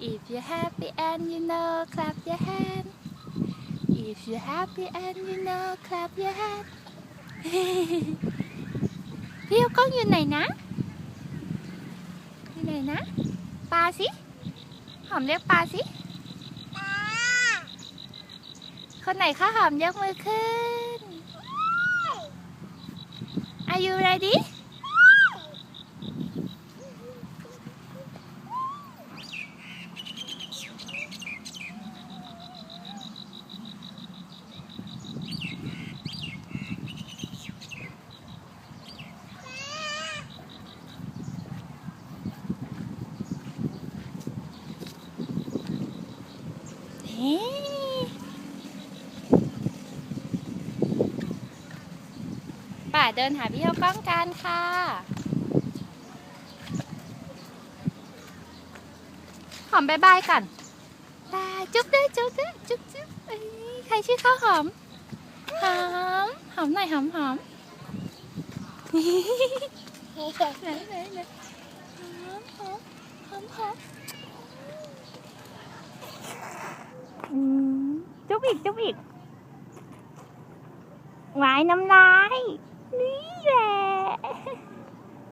If you're happy and you know clap your hand If you're happy and you know clap your hand พี่ยกกล้องอยู่ไหนนะอยู่ไหนนะปลาสิหอมเรียกปลาสิคนไหนคะหอมยกมือขึ้น Are you ready? ป่าเดินหาพี่เขากล้องกันค่ะ หอมบายบายก่อนบาจุ๊บด้วยจุ๊บด้วยจุ๊บจุ๊บใครชื่อข้าวหอม หอม หอมหน่อยหอมหอมไหนไหนไหนหอมหอมหอมหอมอืม จุบอีกจุบอีกหวายน้ำลาย